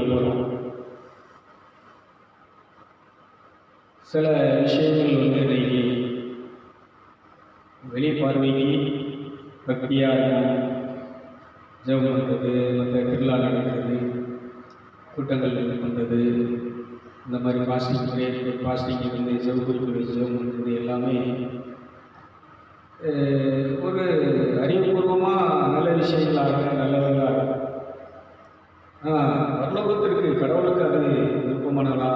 கொண்டு சில விஷயங்கள் வந்து இன்னைக்கு வெளி பார்வைக்கு பக்தியாக இருக்கும் ஜெபம் பண்ணுறது மற்ற திருவிழா நடக்கிறது கூட்டங்கள் பண்ணுறது இந்த மாதிரி பாஸ்டிங் பிரேயர் பாஸ்டிங் வந்து ஜெப குறிப்பு வச்சு ஜெபம் பண்ணுறது எல்லாமே ஒரு அறிவுபூர்வமாக நல்ல விஷயங்களாக நல்லவர்களாக பரலோகத்திற்கு கடவுளுக்கு அது விருப்பமானதா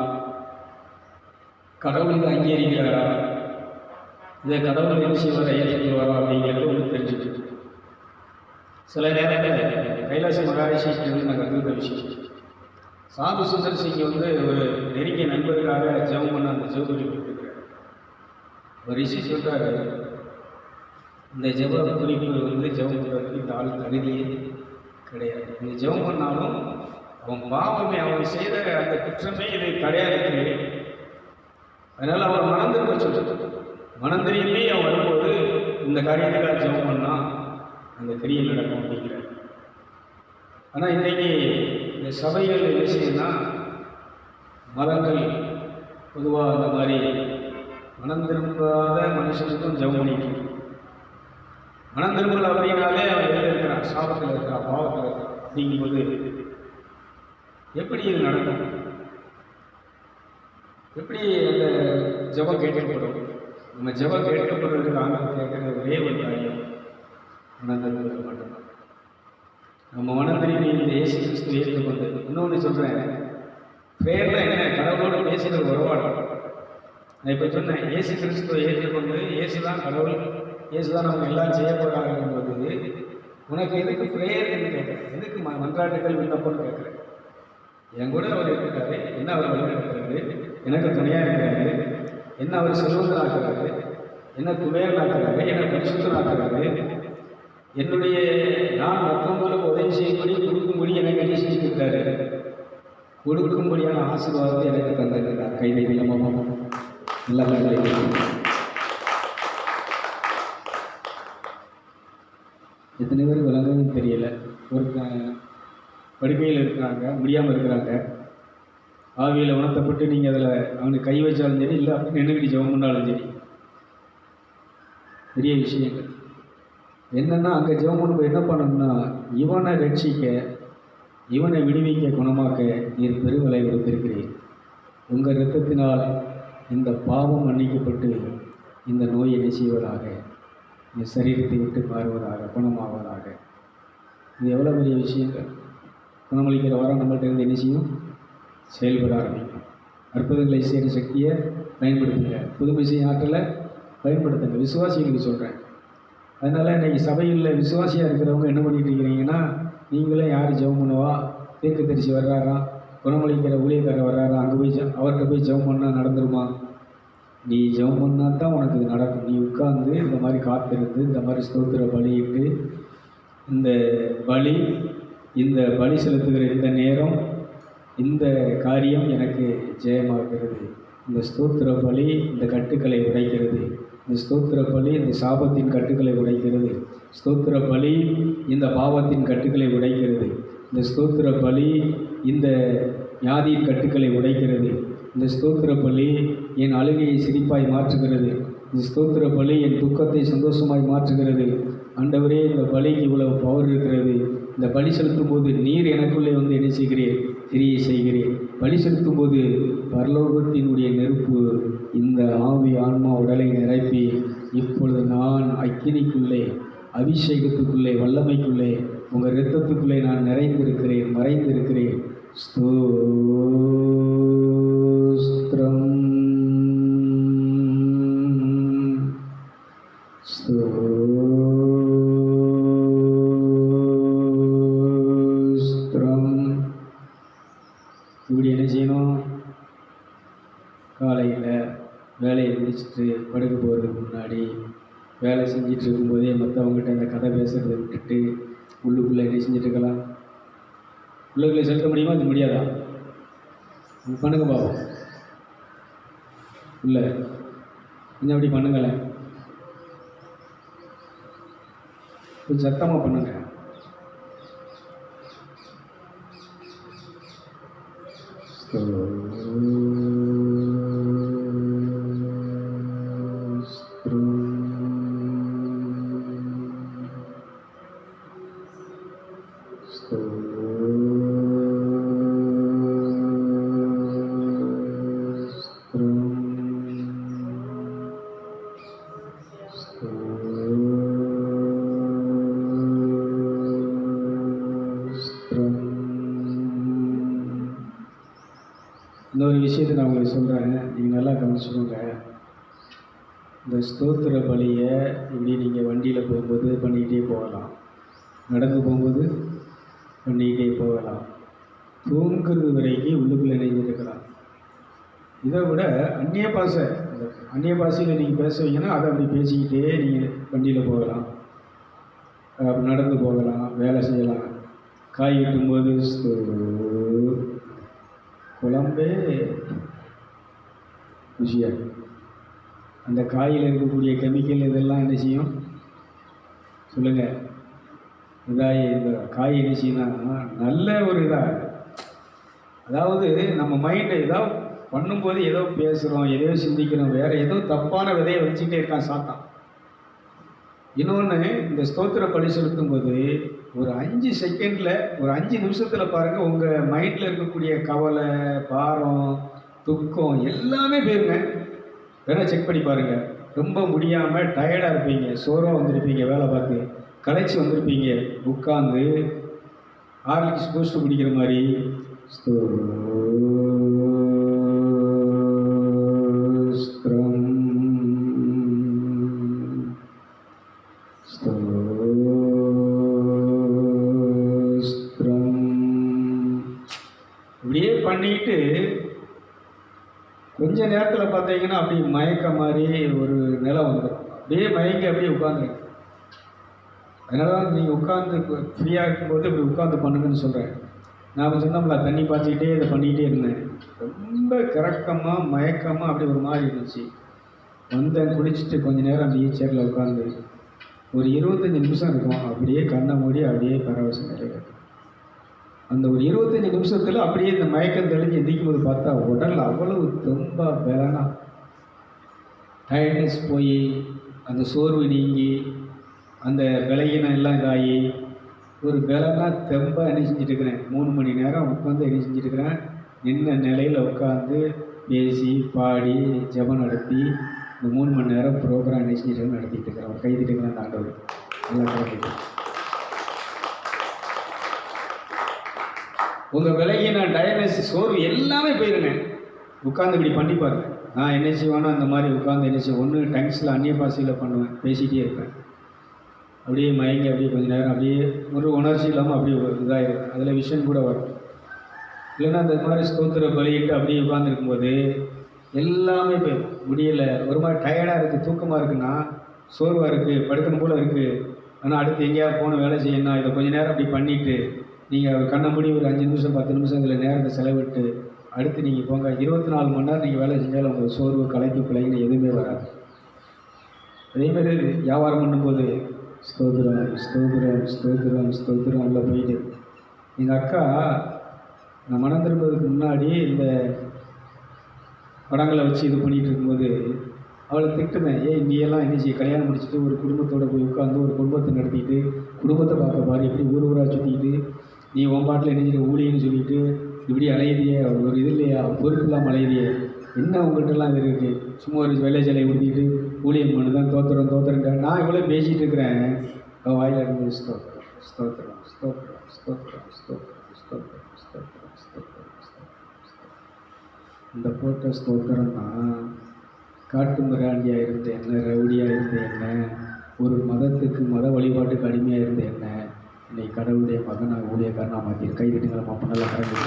கடவுள் இதை அங்கீகரிக்கிறாரா? இதை கடவுள் என்ன செய்வாரா? ஏற்றுக்கொள்வாரா அப்படிங்கிறது ஒன்று தெரிஞ்சுட்டு சில நேரத்தில் கைலாச மகாரிஷிக்கு நான் கற்றுக்கிட்ட விஷயம். சாது சுந்தர் சிங் வந்து ஒரு நெருங்கிய நண்பருக்காக ஜெபம் பண்ண அந்த ஜெப குறிப்பிட்டிருக்கிறார் ஒரு ரிஷி சொல்கிறாரு இந்த ஜெப குறிப்பு வந்து ஜெபம் பண்ணுறதுக்கு இந்த ஆள் தகுதியே கிடையாது. இந்த ஜெபம் பண்ணாலும் அவன் பாவமே அவன் செய்த அந்த குற்றமே இதை கிடையாது அதனால் அவன் மனம் திரும்ப சொல்லுது மனம் அவன் வரும்போது இந்த காரியத்துக்காக ஜெபம் பண்ணா அந்த கிரியை நடக்கும் அப்படிங்கிறார். ஆனால் இன்றைக்கி இந்த சபைகள் என்ன மதங்கள் பொதுவாக அந்த மாதிரி மனம் திரும்பாத மனுஷனுக்கும் ஜெபம் பண்ணிட்டு மனம் திரும்பல அப்படின்னாலே அவன் எதில் இருக்கிறான்? சாபத்தில் இருக்கிறான் பாவத்தில் இருக்கிறான். அப்படிங்கும்போது எப்படி இது நடக்கும்? எப்படி அந்த ஜெபம் கேட்கப்படும்? நம்ம ஜெபம் கேட்கப்படுறதுக்கு நாங்கள் கேட்குற ஒரே ஒரு காரியம் மனம் மட்டும்தான். நம்ம மனம் இந்த இயேசு கிறிஸ்து ஏற்றுக்கொண்டு இன்னொன்று சொல்கிறேன் பேரில் என்ன? கடவுளோடு பேசுகிற உறவாடு நான் இப்போ சொன்னேன் இயேசு கிறிஸ்துவை ஏற்றுக்கொண்டு இயேசு தான் கடவுள் இயேசு தான் நமக்கு எல்லாம் செய்ய போகிறாருங்கும்போது உனக்கு எதுக்கு ப்ரேயர்னு கேட்குறேன்? எதுக்கு ம மன்றாட்டுகள் விண்ணப்பம்னு கேட்குறேன்? என் கூட அவர் இருக்கிறாரு என்ன அவர் வழிநடத்துறாரு எனக்கு துணையாக இருக்கிறாரு என்ன அவர் செல்வந்தனாக்குறாரு என்ன குபேரனாக்குறாரு என்ன பரிசுத்தனாக்குறாரு என்னுடைய நான் மற்றவங்களுக்கு உதவி செய்யும்படி கொடுக்கும்படி எனக்கு என்ன செஞ்சுருக்காரு. கொடுக்கும்படியான ஆசீர்வாதத்தை எனக்கு தந்திருக்கிறார் கைதை இல்லாமல் நல்லா எத்தனை பேர் விளங்குதுன்னு தெரியல. ஒரு க- இருக்கிறாங்க முடியாமல் இருக்கிறாங்க. ஆவியில் உணர்த்தப்பட்டு நீங்கள் அதில் அவனுக்கு கை வச்சாலும் சரி இல்லை அப்படி நின்றுக்கிட்டு ஜெபம் பண்ணாலும் சரி. பெரிய விஷயங்கள். என்னென்னா அங்கே ஜெபம் பண்ணும்போது என்ன பண்ணணும்னா இவனை ரட்சிக்க இவனை விடுவிக்க குணமாக்க நீர் பெருவலை கொடுத்திருக்கிறேன். உங்கள் இரத்தத்தினால் இந்த பாவம் மன்னிக்கப்பட்டு இந்த நோயை என்ன இந்த சரீரத்தை விட்டு மாறுவதாக குணமாவதாக. இது எவ்வளோ பெரிய விஷயங்கள்? குணமளிக்கிற வரம் நம்மள்ட்ட இருந்து என்ன செய்யும்? செயல்பட ஆரம்பிக்கும். அற்புதங்களை செய்கிற சக்தியை பயன்படுத்துங்க. புதுமை செய்யும் ஆற்றலை பயன்படுத்துங்க. விசுவாசிகளுக்கு சொல்கிறேன் அதனால் இன்றைக்கி சபையில் விசுவாசியாக இருக்கிறவங்க என்ன பண்ணிட்டு இருக்கிறீங்கன்னா நீங்களே யார் ஜெபம் பண்ணுவா? தீர்க்க தரிசி வர்றாரா? குணமளிக்கிற ஊழியக்காரர் வர்றாரா? அங்கே போய் அவர்கிட்ட போய் ஜெபம் பண்ணால் நடந்துருமா? நீ ஜெபம் பண்ணால் தான் உனக்கு இது நடக்கும். நீ உட்கார்ந்து இந்த மாதிரி காத்திருந்து இந்த மாதிரி ஸ்தோத்திர பலியிட்டு இந்த பலி இந்த பலி செலுத்துகிற இந்த நேரம் இந்த காரியம் எனக்கு ஜெயமாகிறது. இந்த ஸ்தோத்திர பலி இந்த கட்டுக்களை உடைக்கிறது. இந்த ஸ்தோத்திர பலி இந்த சாபத்தின் கட்டுக்களை உடைக்கிறது. ஸ்தோத்திர பலி இந்த பாவத்தின் கட்டுக்களை உடைக்கிறது. இந்த ஸ்தோத்திர பலி இந்த வியாதியின் கட்டுக்களை உடைக்கிறது. இந்த ஸ்தோத்திர பலி என் அழுகையை சிரிப்பாய் மாற்றுகிறது. இந்த ஸ்தோத்திர பலி என் துக்கத்தை சந்தோஷமாய் மாற்றுகிறது. ஆண்டவரே இந்த பலிக்கு இவ்வளவு பவர் இருக்கிறது. இந்த பலி செலுத்தும் போது நீர் எனக்குள்ளே வந்து என்ன செய்கிறேன் கிரியை செய்கிறேன் பலி செலுத்தும் போது பரலோகத்தினுடைய நெருப்பு இந்த ஆவி ஆன்மா உடலை நிரப்பி இப்பொழுது நான் அக்கினிக்குள்ளே அபிஷேகத்துக்குள்ளே வல்லமைக்குள்ளே உங்கள் இரத்தத்துக்குள்ளே நான் நிறைந்திருக்கிறேன் மறைந்திருக்கிறேன். ஸ்தோஸ்திரம் ஸ்தோ படிச்சுட்டு படுக்க போகிறதுக்கு முன்னாடி வேலை செஞ்சுட்டு இருக்கும்போதே மற்றவங்ககிட்ட இந்த கதை பேசுகிறத விட்டுட்டு உள்ளுக்குள்ளே என்ன செஞ்சுட்டு இருக்கலாம்? உள்ளுக்குள்ளே செலுத்த முடியுமா? அது முடியாதா? பண்ணுங்க பாவம். இல்லை கொஞ்சம் அப்படி பண்ணுங்களேன் கொஞ்சம் சத்தமாக பண்ணுங்க. இன்னொரு நீங்கள் இந்த ஸ்தோத்திர பலியை இப்படி நீங்கள் வண்டியில் போகும்போது பண்ணிக்கிட்டே போகலாம். நடந்து போகும்போது பண்ணிக்கிட்டே போகலாம். தூங்குறது வரைக்கும் உள்ளுக்குள்ளே இணைஞ்சிருக்கலாம். இதை விட அந்நிய பாசை இந்த அந்நிய பாசையில் நீங்கள் பேசுவீங்கன்னா அதை அப்படி பேசிக்கிட்டே நீங்கள் வண்டியில் போகலாம். நடந்து போகலாம் வேலை செய்யலாம். காய் வெட்டும்போது குழம்பே ருசியாக அந்த காயில் இருக்கக்கூடிய கெமிக்கல் இதெல்லாம் என்ன செய்யும்? சொல்லுங்கள் இதாக இந்த காய் என்ன செய்யணும்னா நல்ல ஒரு இதாக அதாவது நம்ம மைண்டை ஏதோ பண்ணும்போது ஏதோ பேசுகிறோம் எதையோ சிந்திக்கிறோம் வேறு ஏதோ தப்பான விதையை வச்சுக்கிட்டே இருக்கான் சாத்தான். இன்னொன்று இந்த ஸ்தோத்திர பலி செலுத்தும்போது ஒரு அஞ்சு செகண்டில் ஒரு அஞ்சு நிமிஷத்தில் பாருங்கள் உங்கள் மைண்டில் இருக்கக்கூடிய கவலை பாரம் துக்கம் எல்லாமே போயிருங்க. வேணால் செக் பண்ணி பாருங்கள் ரொம்ப முடியாமல் டயர்டாக இருப்பீங்க. சோர்வாக வந்திருப்பீங்க வேலை பார்த்து. களைச்சி வந்திருப்பீங்க. உட்காந்து ஆர்லிக்ஸ் பூஸ்ட் குடிக்கிற மாதிரி. கொஞ்ச நேரத்தில் பார்த்தீங்கன்னா அப்படி மயக்க மாதிரி ஒரு நிலை வந்துடும் அப்படியே மயங்கி அப்படியே உட்காந்துருக்கு அதனால தான் நீங்கள் உட்காந்து ஃப்ரீயாக இருக்கும்போது இப்படி உட்காந்து பண்ணுங்கன்னு சொல்கிறேன் நான் சொன்னோம்ல தண்ணி பாய்ச்சிக்கிட்டே இதை பண்ணிக்கிட்டே இருந்தேன். ரொம்ப கிறக்கமாக மயக்கமாக அப்படி ஒரு மாதிரி இருந்துச்சு. வந்தேன் குளிச்சுட்டு கொஞ்ச நேரம் அந்த சேரில் உட்காந்து ஒரு இருபத்தஞ்சி நிமிஷம் இருக்கும். அப்படியே கண்ணை மூடி அப்படியே பரவசம் நிலையில் அந்த ஒரு இருபத்தஞ்சி நிமிஷத்தில் அப்படியே இந்த மயக்கம் தெளிஞ்சு எந்திக்கும் போது பார்த்தா உடல் அவ்வளவு ரொம்ப பலனா டயர்ட்னஸ் போய் அந்த சோர்வு நீங்கி அந்த விலகினம் எல்லாம் இதாகி ஒரு பலனா தெம்பாக என்ன செஞ்சுட்டு இருக்கிறேன் மூணு மணி நேரம் உட்காந்து என்ன செஞ்சுட்டு இருக்கிறேன் நின்ன நிலையில் உட்காந்து பேசி பாடி ஜெபம் நடத்தி இந்த மூணு மணி நேரம் ப்ரோக்ராம் என்ன செஞ்சுட்டு நடத்திட்டு இருக்கிறேன் ஒரு கைதிட்டு இருக்கிறேன் ஆண்டவர். நல்லா உங்கள் விலகின டயர்னஸ் சோர்வு எல்லாமே போயிருங்க. உட்காந்து இப்படி பண்ணி பாருங்க. நான் என்ன செய்வேனோ அந்த மாதிரி உட்காந்து என்ன செய்வேன். ஒன்று டங்ஸில் அந்நிய பாசையில் பண்ணுவேன். பேசிகிட்டே இருப்பேன். அப்படியே மயங்கி அப்படியே கொஞ்ச நேரம் அப்படியே ஒரு உணர்ச்சி இல்லாமல் அப்படியே இதாகிடும் அதில் விஷன் கூட வரும். இல்லைன்னா அந்த மாதிரி ஸ்தோத்திர பலியிட்டு அப்படியே உட்காந்துருக்கும்போது எல்லாமே போய் முடியலை. ஒரு மாதிரி டயர்டாக இருக்குது தூக்கமாக இருக்குன்னா சோர்வாக இருக்குது படுக்கணும் போல் இருக்குது ஆனால் அடுத்து எங்கேயாவது போன வேலை செய்யணும் இதை கொஞ்ச நேரம் அப்படி பண்ணிவிட்டு நீங்கள் கண்ணை மூடி ஒரு அஞ்சு நிமிஷம் பத்து நிமிஷம் இதில் நேரத்தை செலவிட்டு அடுத்து நீங்கள் போங்க. இருபத்தி நாலு மணி நேரம் நீங்கள் வேலை செஞ்சாலும் உங்கள் சோர்வு கலைப்பு பிள்ளைங்க எதுவுமே வராது. அதேமாதிரி வியாபாரம் பண்ணும்போது ஸ்தோத்திரம் ஸ்தோத்திரம் ஸ்தோத்திரம் ஸ்தோத்திரம் உள்ள போயிட்டு எங்கள் அக்கா நான் மனம் திரும்புறதுக்கு முன்னாடி இந்த படங்களை வச்சு இது பண்ணிகிட்டு இருக்கும்போது அவளை திட்டுனேன் ஏய் நீ எல்லாம் என்ன செய்ய கல்யாணம் முடிச்சுட்டு ஒரு குடும்பத்தோட போய் உட்காந்து ஒரு குடும்பத்தை நடத்திட்டு குடும்பத்தை பார்க்க பாரு இப்படி ஊர் ஊராக சுற்றிக்கிட்டு நீ உன் பாட்டில் என்ன ஊழியன்னு சொல்லிட்டு இப்படி அலையுதியே ஒரு இது இல்லையா? பொறுப்பு இல்லாமல் அலையுதியே என்ன உங்கள்கிட்டலாம் இது இருக்குது சும்மா ஒரு வெள்ளை சிலையை ஊற்றிட்டு ஊழியம் பண்ணு தான் தோத்துறோம் தோத்துறேன் நான் இவ்வளோ பேசிகிட்டு இருக்கிறேன். அவன் வாயில் இருந்து ஸ்தோத்திரம் ஸ்தோத்திரம் ஸ்தோத்திரம் ஸ்தோத்திரம் ஸ்தோத்திரம் ஸ்தோத்திரம் ஸ்தோத்திரம் ஸ்தோத்திரம் ஸ்தோத்திரம். இந்த போட்ட ஸ்தோத்திரம் தான் காட்டு மிராண்டியாக இருந்த என்ன ரவுடியாக இருந்த என்ன ஒரு மதத்துக்கு மத வழிபாட்டுக்கு அடிமையாக இருந்த என்ன இன்னைக்கு கடவுளுடைய மகனாக ஊழியக்காரனாக மாற்றி கை தட்டுங்களா நல்லா கடந்து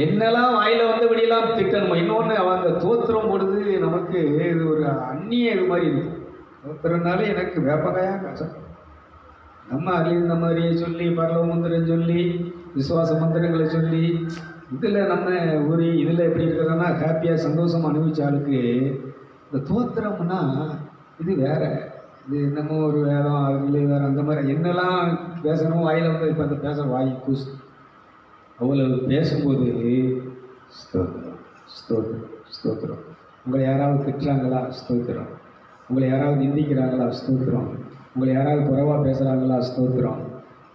என்னெல்லாம் வாயில வந்தபடியெல்லாம் திட்டணுமா இன்னொன்று அவங்க அந்த தோத்திரம் பொழுது நமக்கு இது ஒரு அந்நிய இது மாதிரி இருக்கும் தோத்திரம்னாலே எனக்கு வேப்பகையா கஷ்டம் நம்ம அறிந்த மாதிரியே சொல்லி பரலவ மந்திரம் சொல்லி விசுவாச மந்திரங்களை சொல்லி இதில் நம்ம ஒரு இதில் எப்படி இருக்கிறோன்னா ஹாப்பியாக சந்தோஷமாக அனுபவிச்ச ஆளுக்கு இந்த தோத்திரம்னா இது வேற. இது என்னமோ ஒரு வேதம் அதுக்குள்ளே வேறு அந்த மாதிரி என்னெல்லாம் பேசணும் வாயில் வந்து இப்போ அந்த பேச வாய் கூசு அவ்வளவு பேசும்போது ஸ்தோத்திரம் ஸ்தோத்திரம் ஸ்தோத்திரம். உங்களை யாராவது திட்டுறாங்களா? ஸ்தோத்திரம். உங்களை யாராவது நிந்திக்கிறாங்களா? ஸ்தோத்திரம். உங்களை யாராவது குறைவாக பேசுகிறாங்களா ஸ்தோத்திரம்.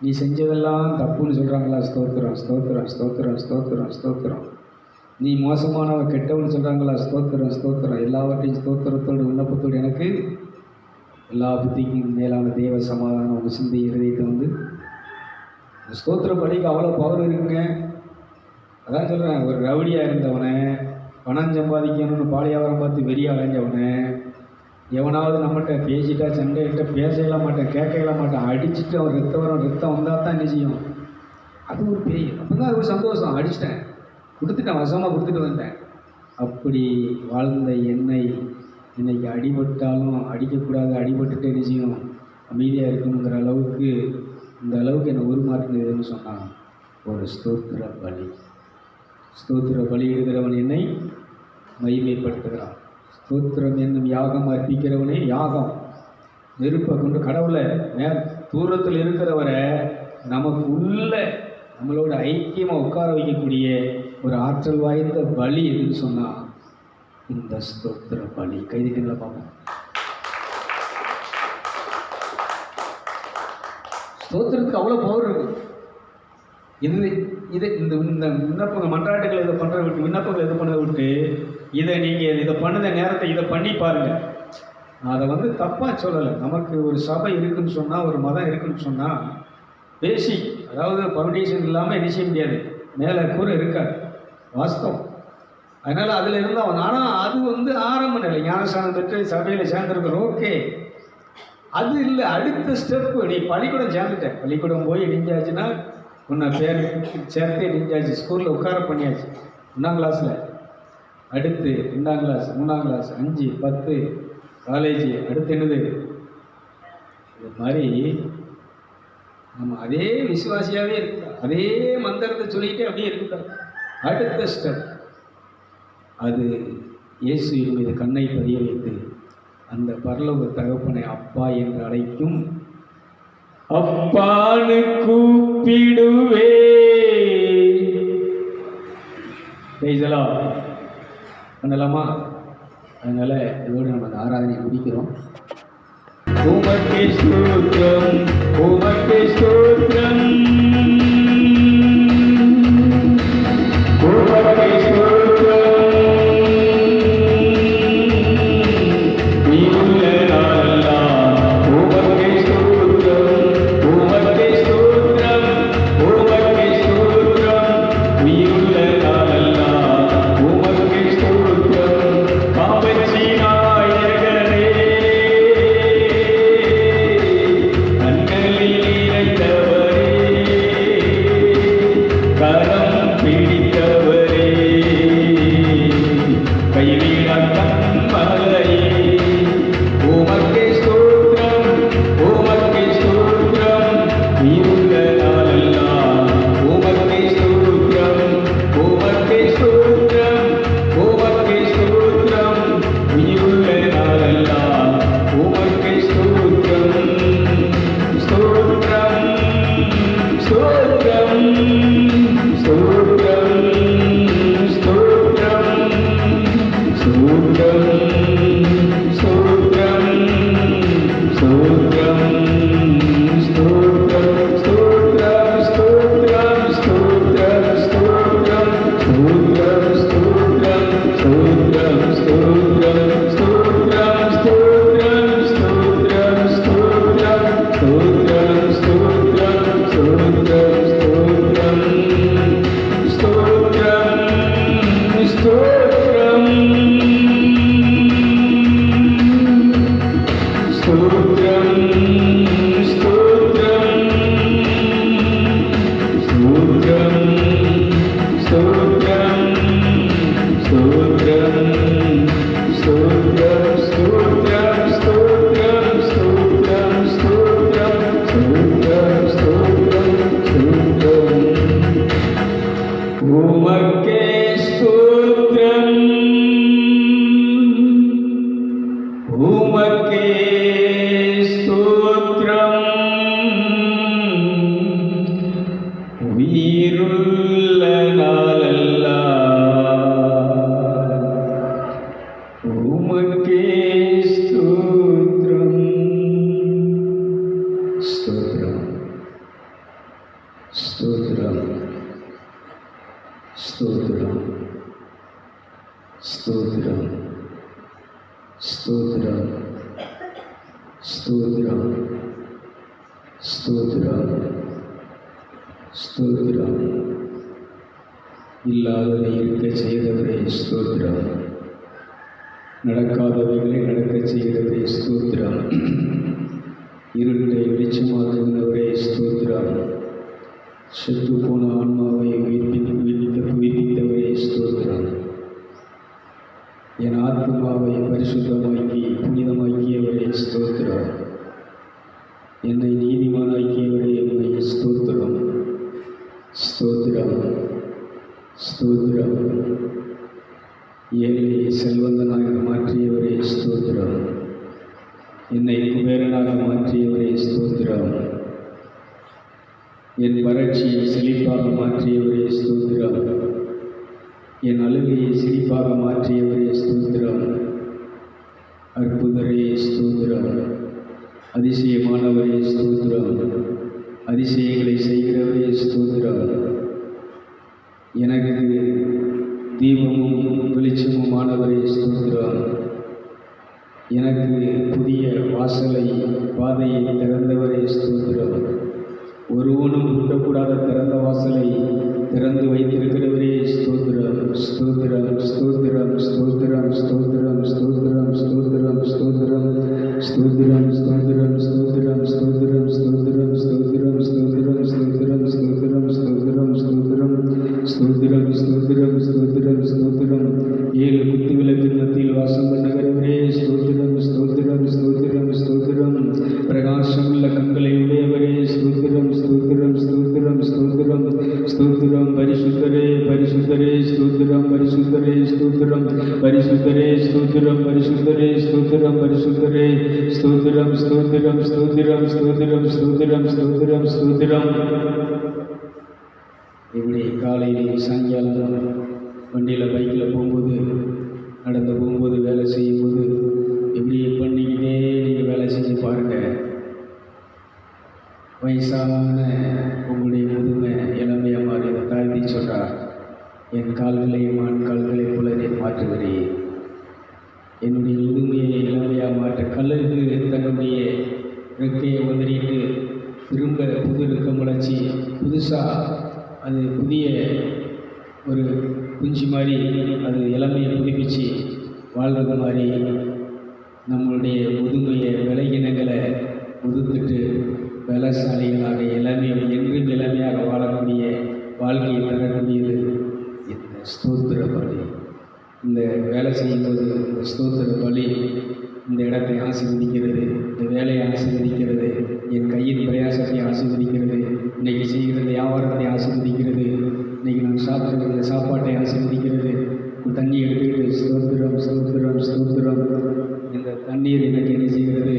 நீ செஞ்சதெல்லாம் தப்புன்னு சொல்கிறாங்களா ஸ்தோத்திரம் ஸ்தோத்திரம் ஸ்தோத்திரம் ஸ்தோத்திரம் ஸ்தோத்திரம். நீ மோசமானவன் கெட்டவன்னு சொல்கிறாங்களா ஸ்தோத்திரம் ஸ்தோத்திரம். எல்லாவற்றையும் ஸ்தோத்திரத்தோடு விண்ணப்பத்தோடு எனக்கு எல்லா புத்திக்கும் மேலான தேவ சமாதானம் உங்கள் சிந்தை இருதயத்தை வந்து இந்த ஸ்தோத்திர அவ்வளோ பவர் இருக்குங்க. அதான் சொல்கிறேன் ஒரு ரவுடியாக இருந்தவனை பணம் சம்பாதிக்கணும்னு பாலியாவரம் பார்த்து வெறிய அலைஞ்சவனை எவனாவது நம்மகிட்ட பேசிட்டா சண்டையிட்ட பேசல மாட்டேன் கேட்கல மாட்டேன் அடிச்சுட்டு அவன் ரத்தம் வரும் ரத்தம் வந்தால் தான் என்ன செய்யும்? அது ஒரு பேய் அப்போ தான் அது ஒரு சந்தோஷம் அடிச்சிட்டேன். கொடுத்துட்டேன் வசமாக கொடுத்துட்டு வந்தேன் அப்படி வாழ்ந்த என்னை இன்றைக்கி அடிபட்டாலும் அடிக்கக்கூடாது அடிபட்டுட்டு என்ன செய்யணும்? அமைதியாக இருக்கணுங்கிற அளவுக்கு இந்த அளவுக்கு என்னை உருமாற்றினதுன்னு சொன்னான் ஒரு ஸ்தோத்திர பலி. ஸ்தோத்திர பலி எடுக்கிறவன் என்னை மகிமைப்படுத்துகிறான். ஸ்தோத்திரம் என்னும் யாகம் அர்ப்பிக்கிறவனே யாகம். நெருப்பை கொண்டு கடவுளை மே தூரத்தில் இருக்கிறவரை நமக்கு உள்ள நம்மளோட ஐக்கியமாக உட்கார வைக்கக்கூடிய ஒரு ஆற்றல் வாய்ந்த பலி எதுன்னு சொன்னால் இந்த ஸ்தோத்திர பலி. கைதிட்டுங்களை பார்ப்போம் ஸ்தோத்திரத்துக்கு அவ்வளோ பவர் இருக்கு. இது இதை இந்த இந்த விண்ணப்பங்கள் மன்றாட்டுகளை இதை பண்ணுறத விட்டு விண்ணப்பங்களை இது பண்ணதை விட்டு இதை நீங்கள் இதை பண்ணுத நேரத்தை இதை பண்ணி பாருங்கள் நான் அதை வந்து தப்பாக சொல்லலை. நமக்கு ஒரு சபை இருக்குன்னு சொன்னால் ஒரு மதம் இருக்குன்னு சொன்னால் பேசி அதாவது ஃபவுண்டேஷன் இல்லாமல் என்ன செய்ய முடியாது. மேலே கூரை இருக்காது. வாஸ்தவம். அதனால் அதில் இருந்தவன் ஆனால் அது வந்து ஆரம்ப நிலை. ஞானஸ்தானம் பெற்று சபையில் சேர்ந்துருக்குறோம் ஓகே. அது இல்லை அடுத்த ஸ்டெப்பு நீ பள்ளிக்கூடம் சேர்ந்துட்டேன் பள்ளிக்கூடம் போய் நெஞ்சாச்சுன்னா உன்னை பேர் சேர்த்து நெஞ்சாச்சு ஸ்கூலில் உட்கார பண்ணியாச்சு. ஒன்றாம் கிளாஸில் அடுத்து ரெண்டாம் கிளாஸ் மூணாம் கிளாஸ் அஞ்சு பத்து காலேஜ் அடுத்து என்னது? இது மாதிரி நம்ம அதே விசுவாசியாகவே இருக்கக்கூடாது அதே மந்திரத்தை சொல்லிக்கிட்டே அப்படியே இருக்கக்கூடாது அடுத்த ஸ்டெப் அது இயேசுவின் மீது கண்ணை பதிய வைத்து அந்த பரலோக தகப்பனை அப்பா என்று அழைக்கும் அப்பானு கூப்பிடுவே பேசலா பண்ணலாமா? அதனால இதோடு நம்ம அந்த ஆராதனை முடிக்கிறோம். உமக்கு ஸ்தோத்திரம் உமக்கு ஸ்தோத்திரம். உமக்கு ஸ்தோத்திரம். ஸ்தோத்திரம். ஸ்தோத்திரம். ஸ்தோத்திரம். ஸ்தோத்திரம். ஸ்தோத்திரம். ஸ்தோத்திரம். ஸ்தோத்திரம். ஸ்தோத்திரம். இல்லாததை இருக்க செய்தவரே ஸ்தோத்திரம். நடக்காதவைகளை நடக்க செய்தவரே ஸ்தோத்திரம். இருளை வெளிச்சமாக்குகிறவரே ஸ்தோத்திரம். செத்து போன ஆன்மாவை உயிர்ப்பித்தவரே ஸ்தோத்திரம். என் ஆத்மாவை பரிசுத்தமாக்கி புனிதமாக்கியவரே ஸ்தோத்திரம். என்னை நீதிமானாக்கியவரே என்னை ஸ்தோத்திரம். ஸ்தோத்திரம். ஸ்தோத்திரம். ஏழை செல்வந்தனாக மாற்றியவரே ஸ்தோத்திரம். என்னை குபேரனாக மாற்றியவரே ஸ்தோத்திரம். என் வறட்சியை செழிப்பாக மாற்றியவரே ஸ்தோத்திரம். என் அழுகையை சிரிப்பாக மாற்றியவரே ஸ்தோத்திரம். அற்புதரே ஸ்தோத்திரம். அதிசயமானவரே ஸ்தோத்திரம். அதிசயங்களை செய்கிறவரே ஸ்தோத்திரம். எனக்கு தீபமும் வெளிச்சமுமானவரே ஸ்தோத்திரம். எனக்கு புதிய வாசலை பாதையை திறந்தவரே ஸ்தோத்திரம் ஒருவனும் கூட்டக்கூடாத திறந்த வாசலை திறந்து வைத்திருக்கிறவரே ஸ்தோத்திரம் ஸ்தோத்திரம் ஸ்தோத்திரம் ஸ்தோத்திரம் ஸ்தோத்திரம் ஸ்தோத்திரம் ஸ்தோத்திரம் ஸ்தோத்திரம் ஸ்தோத்திரம் ஸ்தோத்திரம் ஸ்தோத்திரம் ஸ்தோத்திரம் ஸ்தோத்திரம் பரிசுத்தரே ஸ்தோத்திரம் பரிசுத்தரே. ஸ்தோத்திரம் ஸ்தோத்திரம் ஸ்தோத்திரம் ஸ்தோத்திரம் ஸ்தோத்திரம் ஸ்தோத்திரம் ஸ்தோத்திரம். இப்படி காலையில் சாயங்காலம் வண்டியில் பைக்கில் போகும்போது நடந்து போகும்போது வேலை செய்யும்போது இப்படி பண்ணிக்கிட்டே நீங்கள் வேலை செஞ்சு பாருங்கள் வயசான உங்களுடைய முதுமை இளமையாக மாறி தாழ்த்தி சொல்கிறார் என் கால்களையும் ஆண் கால்களைப் போல நீ மாற்றுகிறேன் என்னுடைய முதுமையை இளமையாக மாற்ற கல்லுக்கு தன்னுடைய ரெக்கையை உதறிட்டு திரும்ப புது ரெக்க முளைச்சி புதுசாக அது புதிய ஒரு குஞ்சு மாதிரி அது இளமையை புதுப்பிச்சு வாழ்கிறது மாதிரி நம்மளுடைய முதுமையை விலகினங்களை முதுத்துட்டு பலசாலிகளாக இளமையை என்றும் இளமையாக வாழக்கூடிய வாழ்க்கையை தரக்கூடியது இந்த ஸ்தோத்திர பலி. இந்த வேலை செய்யும்போது இந்த ஸ்தோத்திர பலி இந்த இடத்தை ஆசீர்வதிக்கிறது இந்த வேலையை ஆசீர்வதிக்கிறது என் கையின் பிரயாசத்தை ஆசீர்வதிக்கிறது இன்றைக்கி செய்கிற வியாபாரத்தை ஆசீர்வதிக்கிறது இன்னைக்கு நான் இந்த சாப்பாட்டை ஆசீர்வதிக்கிறது. தண்ணி எடுத்துக்கிட்டு சுதந்திரம் சுதந்திரம் சுதந்திரம் இந்த தண்ணீர் எனக்கு என்ன செய்கிறது?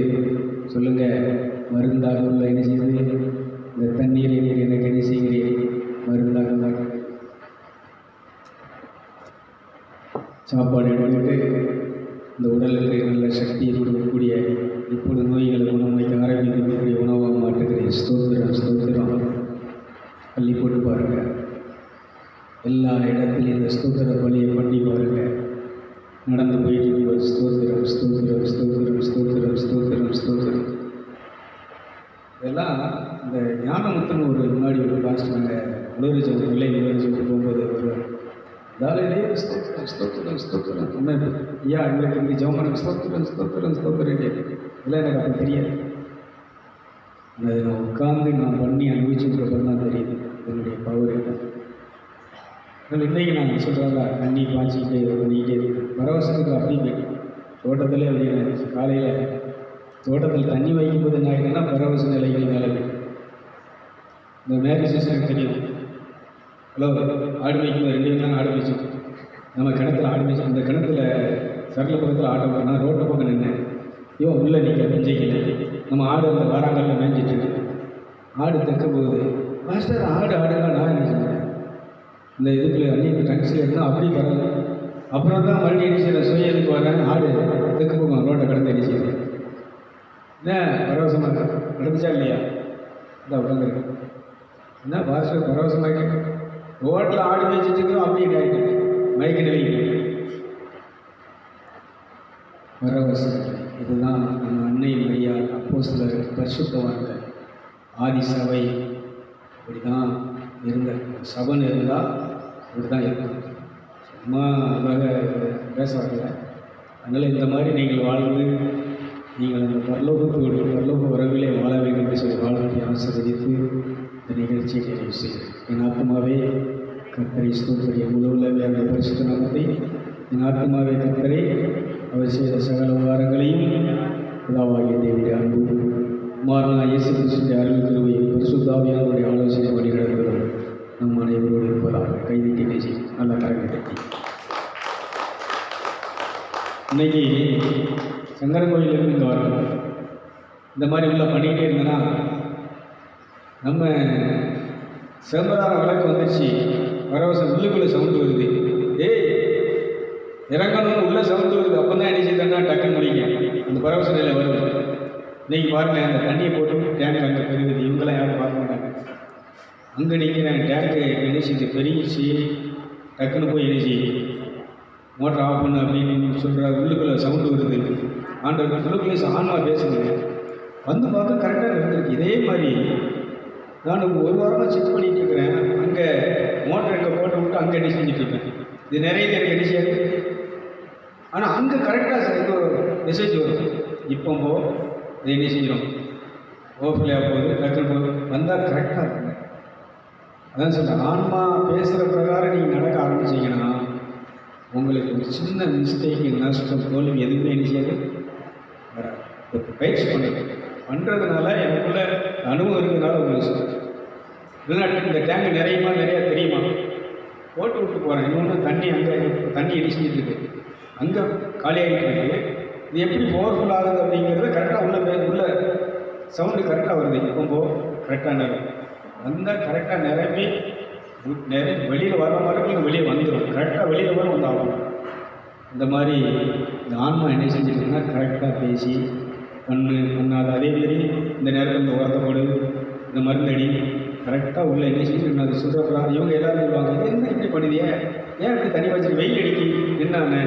சொல்லுங்கள் மருந்தாக உள்ள என்ன செய்யுது இந்த தண்ணீரை நீர் எனக்கு என்ன செய்கிறேன் மருந்தாக உள்ள சாப்பாடு எடுத்துக்கிட்டு இந்த உடலுக்கு நல்ல சக்தியை கொடுக்கக்கூடிய இப்பொழுது நோய்களை குணமாக்க ஆரம்பிக்கக்கூடிய உணவாக மாற்றுகிறேன் ஸ்தோத்திரம் ஸ்தோத்திரம். பள்ளி போட்டு பாருங்கள் எல்லா இடத்துலையும் இந்த ஸ்தோத்திர பலியை பண்ணி பாருங்கள் நடந்து போயிட்டு இருக்கும்போது ஸ்தோத்திரம் ஸ்தோத்திரம் ஸ்தோத்திரம் ஸ்தோத்திரம் ஸ்தோத்திரம் ஸ்தோத்திரம். இதெல்லாம் இந்த ஞானமுத்துன்னு ஒரு முன்னாடி ஒரு பாஸ்ட் நாங்கள் உலகஜம் பிள்ளை உலகஜம் போகும்போது வருவார் தாலையிலே ஸ்தோத்திரம் ஸ்தோத்திரம் ஸ்தோத்திரம். உண்மை ஐயா எங்களுக்கு இங்கே ஜெவமனம் ஸ்தோத்திரம் ஸ்தோத்திரம் ஸ்தோத்திரம் இதெல்லாம் எனக்கு அப்போ தெரியாது. அதை நான் உட்காந்து நான் பண்ணி அனுபவிச்சுக்கிறப்ப தான் தெரியுது. என்னுடைய பவர் என்ன இன்றைக்கி நான் சொல்கிறதா தண்ணி பாய்ச்சிக்கிட்டு பண்ணிக்கிட்டே இருக்கு பரவசத்துக்கு அப்படி போயிட்டு தோட்டத்தில் அப்படின்னு காலையில் தோட்டத்தில் தண்ணி வைக்கும்போது என்ன ஆகிடுதுன்னா பரவச நிலைகள் மேலே இந்த மேரேஜ் எனக்கு தெரியும் ஹலோ ஆடு மேய்க்கும் ரெண்டு பேரும் ஆடு மேய்ச்சோம் நம்ம கிணத்துல ஆடு மேய்ச்சோம் அந்த கிணத்துல சரல பக்கத்தில் ஆட்டோ போனால் ரோட்டு பக்கம் நின்னேன். ஐயோ உள்ளே நிற்க மிஞ்சிக்கல நம்ம ஆடு அந்த வாராங்கல்ல மேய்ஞ்சிட்டு ஆடு தைக்கும் போகுது மாஸ்டர் ஆடு ஆடுங்க நான் என்ன சொன்னேன் இந்த இதுக்குள்ள அன்னைக்கு டங்ஸில் இருந்தால் அப்படி வரல அப்புறம் தான் மறுபடியும் என்ன செய்யறேன் சுய வரேன் ஆடு தெற்கு போகும் ரோட்டை கடந்து என்ன என்ன பரவசமாக நடந்துச்சா இல்லையா? இந்த உட்காந்துருக்கு. என்ன பாஸ்டர் பரவசமாயிட்டு ரோட்டில் ஆடு மேய்ச்சிட்டு இருக்கிறோம் அப்படியே ஆகிட்டு மயக்க நிலைக்கு பரவசம். இதுதான் நம்ம அன்னை மரியா அப்போ சில பரிசுத்தவான்கள். ஆதி சபை இப்படி தான் இருந்த சபன் இருந்தால் இப்படி தான் இருக்கும். சும்மா அதுக்காக பேச வரல அதனால் இந்த மாதிரி நீங்கள் வாழ்ந்து நீங்கள் அந்த பரலோகத்தோடு பரலோக உறவிலே வாழ வேண்டும் என்று சொல்லி வாழ்க்கை ஆசிரியத்து இந்த நிகழ்ச்சியை நிறைவு செய்கிறேன். என் ஆத்மாவே கர்த்தரை ஸ்தோத்திரிய முழு அந்த பரிசுத்த நாமத்தை என் ஆத்மாவே கர்த்தரை அவர் செய்த சகல வாரங்களையும் பிதாவாகிய தேவையான அன்பு மாறனா இயேசு கிறிஸ்துடைய அருள் கிருபையும் பரிசுத்தாவியானுடைய ஆலோசனை வழி நம் அனைவரோடு இருப்பதாக கைதிக்கு நெஞ்சி நல்ல கரங்களை இன்னைக்கு சங்கரன் சங்கரங்கோயிலிருந்து இங்கே வரணும் இந்த மாதிரி உள்ள பண்ணிக்கிட்டே இருந்தேன்னா நம்ம சிதம்பரான விளக்கு வந்துருச்சு. வரவசம் உள்ளுக்குள்ளே சவுண்டு வருது. ஏய் இறங்கணும் உள்ளே சவுண்டு வருது. அப்போ தான் என்ன செய்தேன்னா டக்குன்னு முடிங்க. அந்த பரவச நிலை வருது இன்றைக்கி பாருங்க அந்த தண்ணியை போட்டு டேங்க் அங்கே பெருகுது இவங்களாம் யாரும் பார்க்க மாட்டாங்க. அங்கே நிற்கிறேன் டேங்க்கு என்ன செய்யுது பெருகிச்சு டக்குன்னு போய் என்ன செய்யுது மோட்டர் ஆஃப் பண்ணு அப்படின்னு சொல்கிற உள்ளுக்குள்ளே சவுண்டு வருது. ஆண்டவர் உள்ளுக்குள்ளே ஆன்மா பேசுங்க வந்து பார்க்க கரெக்டாக நடந்திருக்கு. இதே மாதிரி நான் ஒரு வாரமாக செக் பண்ணிட்டு இருக்கிறேன். அங்கே மோட்டர் எங்கே போட்டு விட்டு அங்கே என்ன செஞ்சுட்டு இருக்கேன். இது நிறைய பேருக்கு என்ன செய்யாது ஆனால் அங்கே கரெக்டாக இது மெசேஜ் வரும். இப்போ அது என்ன செய்யணும் ஓஃப்லையாக போகுது டக்குனு போகுது வந்தால் கரெக்டாக இருக்குங்க. அதான் சொல்கிறேன் ஆன்மா பேசுகிற பிரகாரம் நீங்கள் நடக்க ஆரம்பிச்சிங்கன்னா உங்களுக்கு ஒரு சின்ன மிஸ்டேக் நஷ்டம் தோல்வி எதுவுமே என்ன செய்யாது? வராது. பயிற்சி பண்ணுறது பண்ணுறதுனால எனக்குள்ள அனுபவம் இருக்கிறதுனால உங்களுக்கு சொல்றேன். இல்லைன்னா இந்த டேங்க் நிறையுமா நிறையா தெரியுமா? போட்டு விட்டு போகிறேன் இன்னொன்று தண்ணி அங்கே தண்ணி இடிச்சிட்டு இருக்கு. அங்கே காலியாகிட்டு இருக்கு. இது எப்படி பவர்ஃபுல் ஆகுது அப்படிங்கிறது கரெக்டாக உள்ள உள்ள சவுண்டு கரெக்டாக வருது. இப்போ கரெக்டாக நிறம் வந்தால் கரெக்டாக நிரம்பி நிறைய வெளியில் வர மாதிரி வெளியே வந்துடும் கரெக்டாக வெளியில் வர வந்தாகும் இந்த மாதிரி இந்த ஆன்மா என்ன செஞ்சுருக்குன்னா கரெக்டாக பேசி பண்ணு பண்ணாது. அதே மாதிரி இந்த நேரத்தில் இந்த உரத்தை போடு இந்த மருந்தடி கரெக்டாக உள்ள என்ன செஞ்சு அது சொல்கிறப்பா இவங்க எல்லாரும் சொல்லுவாங்க என்ன இப்படி பண்ணுதியே ஏன் இப்படி தண்ணி வச்சுட்டு வெயில் அடிக்கி என்னன்னு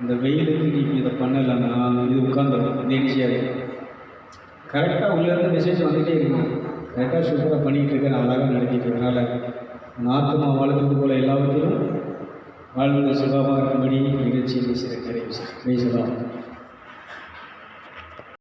இந்த வெயிலுக்கு நீ இதை பண்ணலைன்னா இது இது என்ன செய்யாது கரெக்டாக உள்ளேருந்து மெசேஜ் வந்துகிட்டே இருக்கும் கரெக்டாக சூப்பராக பண்ணிகிட்டு இருக்கேன் அழகாக நடத்திட்டு இருக்கனால ஆத்மா வாழ்ந்தது போல் எல்லாவற்றிலும் வாழ்ந்த சுகமாக இருக்கும்படி நிகழ்ச்சியை பேசுகிறேன். நிறைவு செய்கிறேன் பேசலாம்